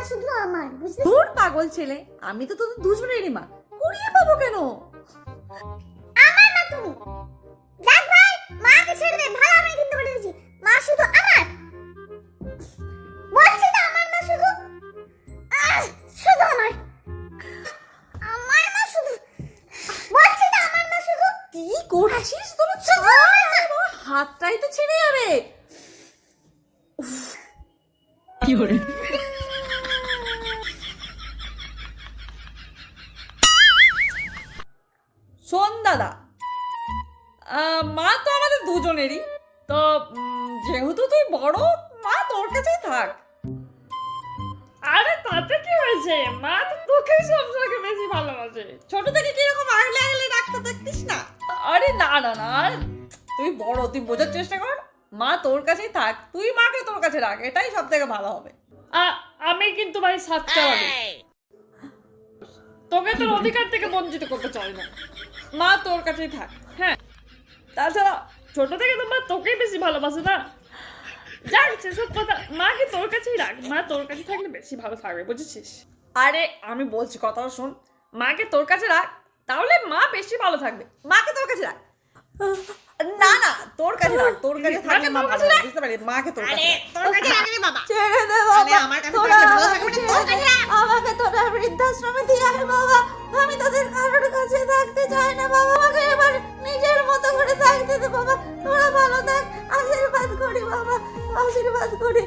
আমার বুঝলি? তোর পাগল ছেলে আমি তো তোদের দুজনেরই মা। কুড়িয়ে পাবো কেন? আমার মা তুমি। দেখ ভাই মাকে ছেড়ে দে ভালো আমি কিন্তু বলে দিচ্ছি মা শুধু আমার। বলছি তো আমার মা শুধু শুধু আমার। আমার মা শুধু বলছি তো আমার মা শুধু। কি করছিস তোর? ছাড় হাতটাই তো ছিঁড়ে যাবে। শোন দাদা মা তো আমাদের দুজনেরই। তো যেহেতু তুই বড় মা তোর কাছেই থাক। আরে তাতে কি হয়েছে? মা তো তোকেই সবসময় বেশি ভালোবাসে। ছোট থেকে কীরকম আগলে আগলে রাখতে দেখতিস না? আরে না না না তুই বড় তুই বোঝার চেষ্টা কর। মা তোর কাছেই থাক তুই মাকে তোর কাছে রাখ এটাই সব থেকে ভালো হবে। আমি কিন্তু ভাই সাতটা তোকে তোর অধিকার থেকে বঞ্চিত করতে চাই না। মা তোর কাছেই থাক হ্যাঁ? তাছাড়া ছোট থেকে তো মা তোকেই বেশি ভালোবাসে না। যাক সেসব কথা মাকে তোর কাছেই রাখ? মা তোর কাছে থাকলে বেশি ভালো থাকবে বুঝেছিস? আরে আমি বলছি কথাটা শোন। মাকে তোর কাছে রাখ তাহলে মা বেশি ভালো থাকবে। মাকে তোর কাছে রাখ। না না তোর কাছে রাখ তোর কাছে থাকলে মা ভালো বুঝতে পারলি? মাকে তোর কাছে তোর কাছে রাখবি বাবা। ছেড়ে দে আরে আমার কাছে তোর কাছে রাখ। আমাকে তোরা বৃদ্ধাশ্রমে দিয়ে আয় বাবা। বাবা তোরা ভালো থাক। আশীর্বাদ করি বাবা আশীর্বাদ করি।